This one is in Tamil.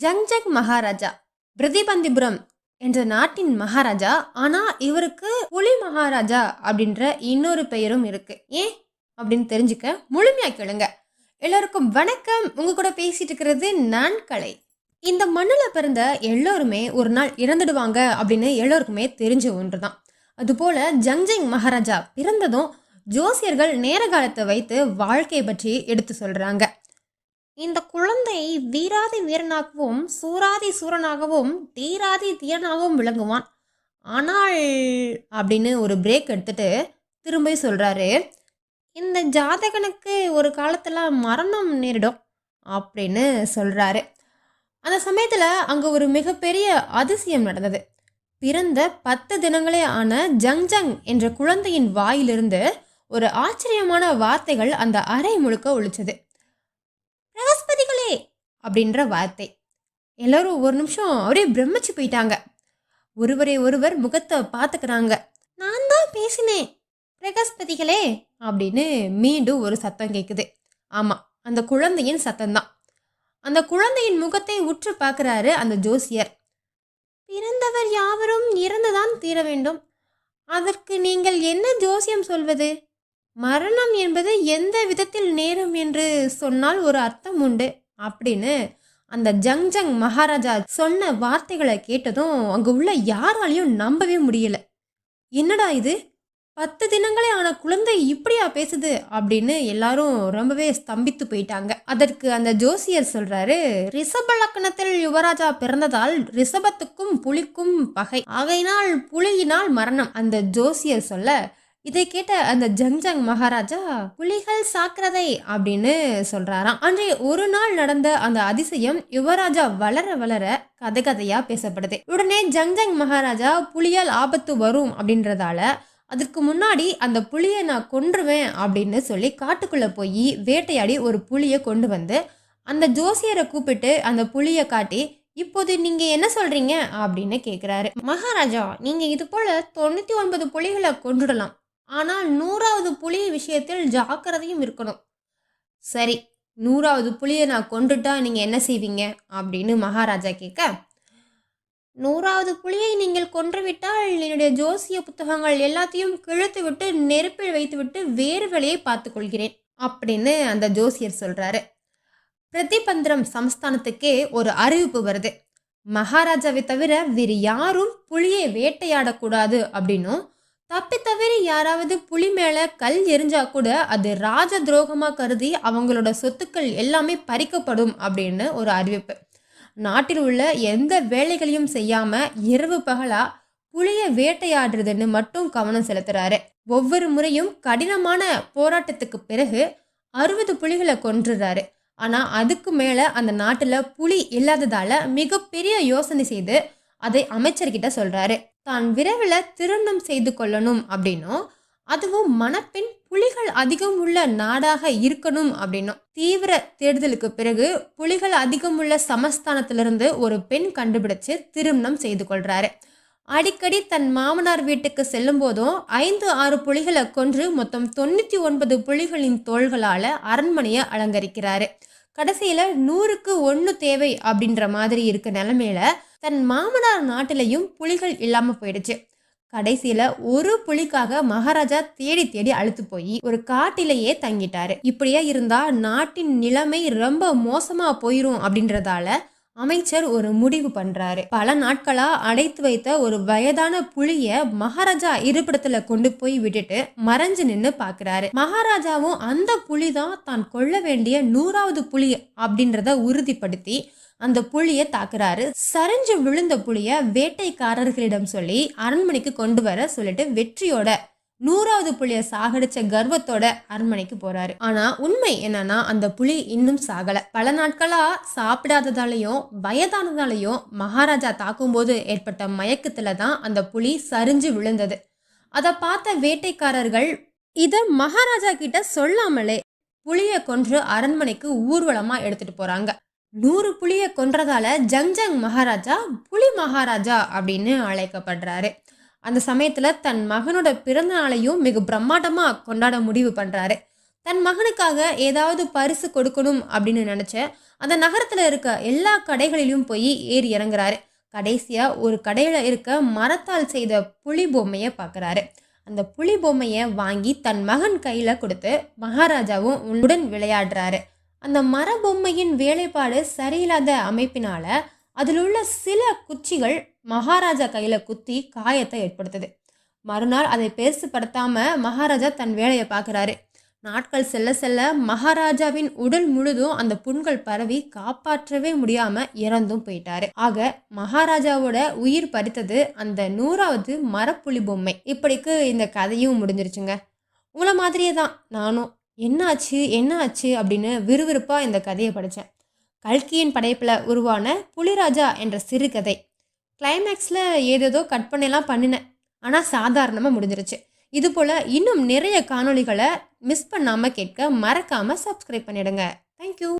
ஜங் ஜங் மகாராஜா பிரதிபந்திபுரம் என்ற நாட்டின் மகாராஜா. ஆனா இவருக்கு புலி மகாராஜா அப்படின்ற இன்னொரு பெயரும் இருக்கு. ஏன் அப்படின்னு தெரிஞ்சுக்க முழுமையா கேளுங்க. எல்லாருக்கும் வணக்கம். உங்க கூட பேசிட்டு இருக்கிறது நான் கலை. இந்த மண்ணில் பிறந்த எல்லோருமே ஒரு நாள் இறந்துடுவாங்க அப்படின்னு எல்லோருக்குமே தெரிஞ்ச ஒன்று தான் அதுபோல ஜங்ஜங் மகாராஜா பிறந்ததும் ஜோசியர்கள் நேர காலத்தை வைத்து வாழ்க்கையை பற்றி எடுத்து சொல்றாங்க. இந்த குழந்தை வீராதி வீரனாகவும் சூராதி சூரனாகவும் தீராதி தீரனாகவும் விளங்குவான். ஆனால் அப்படின்னு ஒரு பிரேக் எடுத்துட்டு திரும்ப சொல்கிறாரு இந்த ஜாதகனுக்கு ஒரு காலத்தில் மரணம் நேரிடும் அப்படின்னு சொல்கிறாரு அந்த சமயத்தில் அங்கே ஒரு மிகப்பெரிய அதிசயம் நடந்தது. பிறந்த பத்து தினங்களே ஆன ஜங் ஜங் என்ற குழந்தையின் வாயிலிருந்து ஒரு ஆச்சரியமான வார்த்தைகள் அந்த அறை முழுக்க ஒழிச்சது அப்படின்ற வார்த்தை. எல்லோரும் ஒரு நிமிஷம் அப்படியே பிரமிச்சு போயிட்டாங்க. ஒருவரை ஒருவர் முகத்தை பார்த்துக்கிறாங்க. நான் தான் பேசினேன் பிரகஸ்பதிகளே அப்படின்னு மீண்டும் ஒரு சத்தம் கேட்குது ஆமாம் அந்த குழந்தையின் சத்தம்தான் அந்த குழந்தையின் முகத்தை உற்று பார்க்குறாரு அந்த ஜோசியர். பிறந்தவர் யாவரும் இறந்துதான் தீர வேண்டும். அதற்கு நீங்கள் என்ன ஜோசியம் சொல்வது? மரணம் என்பது எந்த விதத்தில் நேரும் என்று சொன்னால் ஒரு அர்த்தம் உண்டு. அப்படின்னு அந்த ஜங் ஜங் மகாராஜா சொன்ன வார்த்தைகளை கேட்டதும் அங்கே உள்ள யாராலையும் நம்பவே முடியல. என்னடா இது? பத்து தினங்களே ஆன குழந்தை இப்படியா பேசுது? அப்படின்னு எல்லாரும் ரொம்பவே ஸ்தம்பித்து போயிட்டாங்க. அதற்கு அந்த ஜோசியர் சொல்றாரு ரிஷப லக்கணத்தில் யுவராஜா பிறந்ததால் ரிஷபத்துக்கும் புலிக்கும் பகை. ஆகையினால் புலியினால் மரணம். அந்த ஜோசியர் சொல்ல இதை கேட்ட அந்த ஜங்ஜங் மகாராஜா புலிகள் சாக்கிரதை அப்படின்னு சொல்றாராம். அன்றைய ஒரு நாள் நடந்த அந்த அதிசயம் யுவராஜா வளர வளர கதை கதையா பேசப்படுது. உடனே ஜங்ஜங் மகாராஜா புலியால் ஆபத்து வரும் அப்படின்றதால அதுக்கு முன்னாடி அந்த புலியை நான் கொன்றுவேன் அப்படின்னு சொல்லி காட்டுக்குள்ளே போய் வேட்டையாடி ஒரு புலியை கொண்டு வந்து அந்த ஜோசியரை கூப்பிட்டு அந்த புலியை காட்டி இப்போது நீங்க என்ன சொல்றீங்க? அப்படின்னு கேக்குறாரு. மகாராஜா நீங்க இது போல தொண்ணூத்தி ஒன்பது புலிகளை கொண்டுடலாம் ஆனால் நூறாவது புலி விஷயத்தில் ஜாக்கிரதையும் இருக்கணும். சரி நூறாவது புலியை நான் கொண்டுட்டா நீங்கள் என்ன செய்வீங்க? அப்படின்னு மகாராஜா கேட்க நூறாவது புலியை நீங்கள் கொன்றுவிட்டால் என்னுடைய ஜோசிய புத்தகங்கள் எல்லாத்தையும் கிழித்து விட்டு நெருப்பில் வைத்துவிட்டு வேறு வேலையை பார்த்துக்கொள்கிறேன் அப்படின்னு அந்த ஜோசியர் சொல்கிறாரு பிரதிபந்திரம் சமஸ்தானத்துக்கே ஒரு அறிவிப்பு வருது. மகாராஜாவை தவிர வேறு யாரும் புலியை வேட்டையாடக்கூடாது அப்படின்னும் தப்பி தவிர யாராவது புலி மேலே கல் எரிஞ்சா கூட அது ராஜ துரோகமாக கருதி அவங்களோட சொத்துக்கள் எல்லாமே பறிக்கப்படும் அப்படின்னு ஒரு அறிவிப்பு. நாட்டில் உள்ள எந்த வேலைகளையும் செய்யாமல் இரவு பகலாக புளியை வேட்டையாடுறதுன்னு மட்டும் கவனம் செலுத்துறாரு. ஒவ்வொரு முறையும் கடினமான போராட்டத்துக்கு பிறகு அறுபது புலிகளை கொன்றுறாரு. ஆனால் அதுக்கு மேலே அந்த நாட்டில் புலி இல்லாததால் மிகப்பெரிய யோசனை செய்து அதை அமைச்சர்கிட்ட சொல்கிறாரு தான் விரைவில் திருமணம் செய்து கொள்ளணும் அப்படின்னும் அதுவும் மணப்பெண் புலிகள் அதிகம் உள்ள நாடாக இருக்கணும் அப்படின்னும் தீவிர தேடுதலுக்கு பிறகு புலிகள் அதிகம் உள்ள சமஸ்தானத்திலிருந்து ஒரு பெண் கண்டுபிடிச்சு திருமணம் செய்து கொள்றாரு. அடிக்கடி தன் மாமனார் வீட்டுக்கு செல்லும் போதும் ஐந்து ஆறு புலிகளை கொன்று மொத்தம் தொண்ணூற்றி ஒன்பது புலிகளின் தோள்களால் அரண்மனையை அலங்கரிக்கிறாரு. கடைசியில் நூறுக்கு ஒன்று தேவை அப்படின்ற மாதிரி இருக்க நிலமையில தன் மாமனார் நாட்டிலையும் புலிகள் இல்லாமல் போயிடுச்சு. கடைசியில ஒரு புலிக்காக மகாராஜா தேடி தேடி அழுத்து போய் ஒரு காட்டிலேயே தங்கிட்டாரு. இப்படியே இருந்தா நாட்டின் நிலைமை ரொம்ப மோசமா போயிரும் அப்படின்றதால அமைச்சர் ஒரு முடிவு பண்றாரு. பல நாட்களா அடைத்து வைத்த ஒரு வயதான புலிய மகாராஜா இருப்பிடத்துல கொண்டு போய் விட்டுட்டு மறைஞ்சு நின்னு பாக்குறாரு. மகாராஜாவும் அந்த புலிதான் தான் கொள்ள வேண்டிய நூறாவது புலி அப்படின்றத உறுதிப்படுத்தி அந்த புலியை தாக்குறாரு. சரிஞ்சு விழுந்த புலிய வேட்டைக்காரர்களிடம் சொல்லி அரண்மனைக்கு கொண்டு வர சொல்லிட்டு வெற்றியோட நூறாவது புலியை சாகடிச்ச கர்வத்தோட அரண்மனைக்கு போறாரு. ஆனா உண்மை என்னன்னா அந்த புலி இன்னும் சாகல. பல நாட்களா சாப்பிடாததாலையும் வயதானதாலையும் மகாராஜா தாக்கும்போது ஏற்பட்ட மயக்கத்துல தான் அந்த புலி சரிஞ்சு விழுந்தது. அதை பார்த்த வேட்டைக்காரர்கள் இத மகாராஜா கிட்ட சொல்லாமலே புளிய கொன்று அரண்மனைக்கு ஊர்வலமா எடுத்துட்டு போறாங்க. நூறு புளிய கொன்றதால ஜங் ஜங் மகாராஜா புலி மகாராஜா அப்படின்னு அழைக்கப்படுறாரு. அந்த சமயத்தில் தன் மகனோட பிறந்த நாளையும் மிக பிரம்மாண்டமாக கொண்டாட முடிவு பண்ணுறாரு தன் மகனுக்காக ஏதாவது பரிசு கொடுக்கணும் அப்படின்னு நினச்ச அந்த நகரத்தில் இருக்க எல்லா கடைகளிலும் போய் ஏறி இறங்குறாரு. கடைசியாக ஒரு கடையில் இருக்க மரத்தால் செய்த புலி பொம்மையை பார்க்குறாரு அந்த புலி பொம்மையை வாங்கி தன் மகன் கையில் கொடுத்து மகாராஜாவும் உடன் விளையாடுறாரு. அந்த மர பொம்மையின் வேலைப்பாடு சரியில்லாத அமைப்பினால அதில் உள்ள சில குச்சிகள் மகாராஜா கையில் குத்தி காயத்தை ஏற்படுத்துது. மறுநாள் அதை பெருசுப்படுத்தாம மகாராஜா தன் வேலையை பார்க்குறாரு. நாட்கள் செல்ல செல்ல மகாராஜாவின் உடல் முழுதும் அந்த புண்கள் பரவி காப்பாற்றவே முடியாம இறந்தும் போயிட்டாரு. ஆக மகாராஜாவோட உயிர் பறித்தது அந்த நூறாவது மரப்புலி பொம்மை. இப்படிக்கு இந்த கதையும் முடிஞ்சிருச்சுங்க. உங்களை மாதிரியே தான். நானும் என்னாச்சு? என்ன ஆச்சு அப்படின்னு விறுவிறுப்பாக இந்த கதையை படித்தேன் கல்கியின் படைப்பில் உருவான புலிராஜா என்ற சிறுகதை. கிளைமேக்ஸில் ஏதேதோ கட் பண்ணலாம் பண்ணினேன் ஆனால் சாதாரணமாக முடிஞ்சிருச்சு. இதுபோல் இன்னும் நிறைய காணொளிகளை மிஸ் பண்ணாமல் கேட்க மறக்காமல் சப்ஸ்கிரைப் பண்ணிடுங்க. தேங்க்யூ